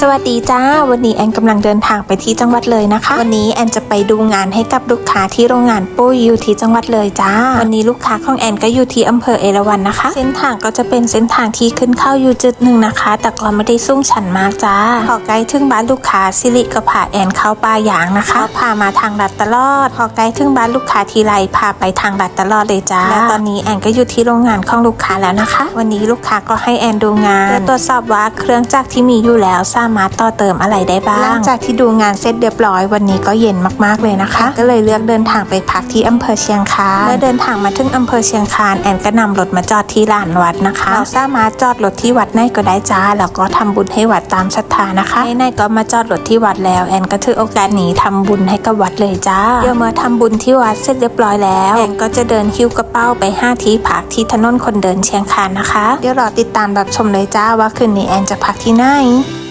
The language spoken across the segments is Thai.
สวัสดีจ้า วันนี้แอนกำลังเดินทางไปที่จังหวัดเลยนะคะ วันนี้แอนจะไปดูงานให้กับลูกค้าที่โรงงานปุ้ยอยู่ที่จังหวัดเลยจ้า วันนี้ลูกค้าของแอนก็อยู่ที่อำเภอเอราวัณนะคะ เส้นทางก็จะเป็นเส้นทางที่ขึ้นเข้าอยู่จุดหนึ่งนะคะ แต่ก็ไม่ได้สูงชันมากจ้า พอใกล้ถึงบ้านลูกค้าสิริก็พาแอนเข้าป่ายางนะคะพามาทางลัดตลอด พอใกล้ถึงบ้านลูกค้าทีไรพาไปทางลัดตลอดเลยจ้า และตอนนี้แอนก็อยู่ที่โรงงานของลูกค้าแล้วนะคะ วันนี้ลูกค้าก็ให้แอนดูงานเพื่อตรวจสอบว่าเครื่องจักรที่มีอยู่แล้วสามารถต่อเติมอะไรได้บ้าง หลังจากที่ดูงานเสร็จเรียบร้อยวันนี้ก็เย็นมากๆเลยนะคะ ก็เลยเลือกเดินทางไปพักที่อำเภอเชียงคานเมื่อเดินทางมาถึงอำเภอเชียงคานแอนก็นำรถมาจอดที่ลานวัดนะคะเราสามารถจอดรถที่วัดไหนก็ได้จ้าแล้วก็ทำบุญให้วัดตามศรัทธานะคะไหนๆก็มาจอดรถที่วัดแล้วแอนก็ถือโอกาสนี้ทำบุญให้กับวัดเลยจ้าเดี๋ยวเมื่อทำบุญที่วัดเสร็จเรียบร้อยแล้วแอนก็จะเดินหิ้วกระเป๋าไปห้าที่พักที่ถนนคนเดินเชียงคานนะคะ เดี๋ยวรอติดตามรับชมเลยจ้าว่าคืนนี้แอนจะพักที่ไหน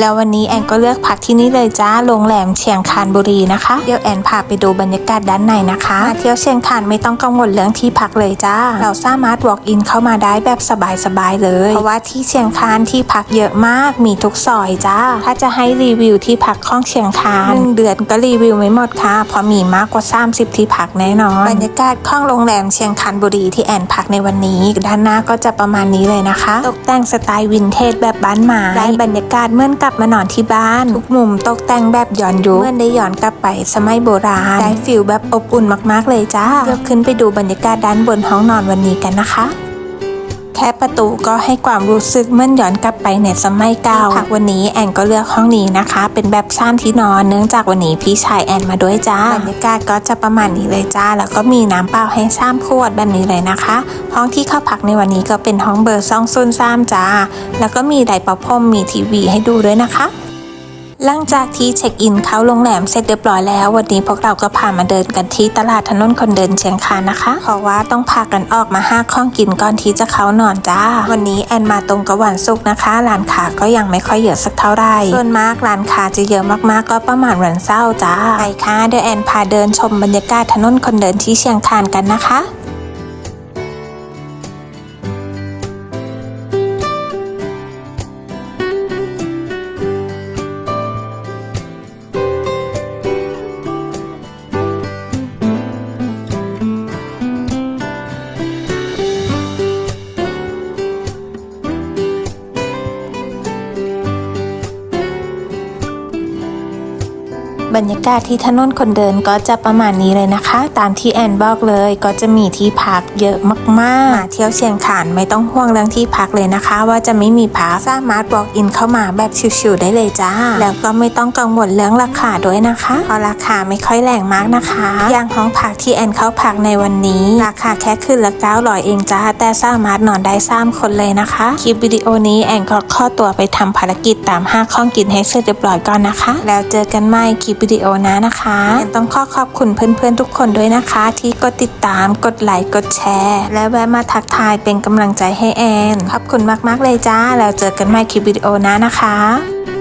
แล้ววันนี้แอนก็เลือกพักที่นี่เลยจ้าโรงแรมเชียงคานบุรีนะคะ เดี๋ยวแอนพาไปดูบรรยากาศด้านในนะคะมาเที่ยวเชียงคานไม่ต้องกังวลเรื่องที่พักเลยจ้า เราสามารถ walk in เข้ามาได้แบบสบายๆเลย เพราะว่าที่เชียงคานที่พักเยอะมากมีทุกซอยจ้า ถ้าจะให้รีวิวที่พักของเชียงคานหนึ่งเดือนก็รีวิวไม่หมดค่ะเพราะมีมากกว่า 30 ที่พักแน่นอน บรรยากาศของโรงแรมเชียงคานบุรีที่แอนพักในวันนี้ ด้านหน้าก็จะประมาณนี้เลยนะคะ ตกแต่งสไตล์วินเทจแบบบ้านไม้ได้บรรยากาศเหมื่อนกลับมานอนที่บ้านทุกมุมตกแต่งแบบย้อนยุคเมื่อได้ย้อนกลับไปสมัยโบราณได้ฟิลแบบอบอุ่นมากๆเลยจ้าเดี๋ยวขึ้นไปดูบรรยากาศด้านบนห้องนอนวันนี้กันนะคะ ค่ประตูก็ให้ความรู้สึกเหมื่อนย้อนกลับไปในสมัยเก่าพักวันนี้แอนก็เลือกห้องนี้นะคะ เป็นแบบซ่านที่นอนเนื่องจากวันนี้พี่ชายแอนมาด้วยจ้าบรรยากาศก็จะประมาณนี้เลยจ้า แล้วก็มีน้ำเปล่าให้ซ้ำขวดแบบนี้เลยนะคะ ห้องที่เข้าพักในวันนี้ก็เป็นห้องเบอร์ซ่องซุนซ้ำจ้า แล้วก็มีไดร์ประพรมมีทีวีให้ดูด้วยนะคะ หลังจากที่เช็คอินเข้าโรงแรมเสร็จเรียบร้อยแล้ว วันนี้พวกเราก็พามาเดินกันที่ตลาดถนนคนเดินเชียงคานนะคะเพราะว่าต้องพากันออกมาห้าข้องกินก่อนที่จะเข้านอนจ้า วันนี้แอนมาตรงกับวันศุกร์นะคะร้านค้าก็ยังไม่ค่อยเยอะสักเท่าไหร่ส่วนมากร้านค้าจะเยอะมากๆก็ประมาณวันเสาร์จ้าไปค่ะเดี๋ยวแอนพาเดินชมบรรยากาศถนนคนเดินที่เชียงคานกันนะคะ บรรยากาศที่ถนนคนเดินก็จะประมาณนี้เลยนะคะ ตามที่แอนบอกเลยก็จะมีที่พักเยอะมากๆมาเที่ยวเชียงคานไม่ต้องห่วงเรื่องที่พักเลยนะคะ ว่าจะไม่มีพักสามารถ walk in เข้ามาแบบชิวๆได้เลยจ้า แล้วก็ไม่ต้องกังวลเรื่องราคาด้วยนะคะเพราะราคาไม่ค่อยแรงมากนะคะ อย่างห้องพักที่แอนเข้าพักในวันนี้ ราคาแค่คืนละ900เองจ้าแต่สามารถนอนได้3คนเลยนะคะคลิปวิดีโอนี้แอนก็ข้อตัวไปทำภารกิจตามห้าข้องกินให้เสร็จเรียบร้อยก่อนนะคะ แล้วเจอกันใหม่คลิปวิดีโอนะนะคะยังต้องขอขอบคุณเพื่อนๆทุกคนด้วยนะคะ ที่กดติดตามกดไลค์กดแชร์ และแวะมาทักทายเป็นกำลังใจให้แอน ขอบคุณมากๆเลยจ้า แล้วเจอกันใหม่คลิปวิดีโอหน้านะคะ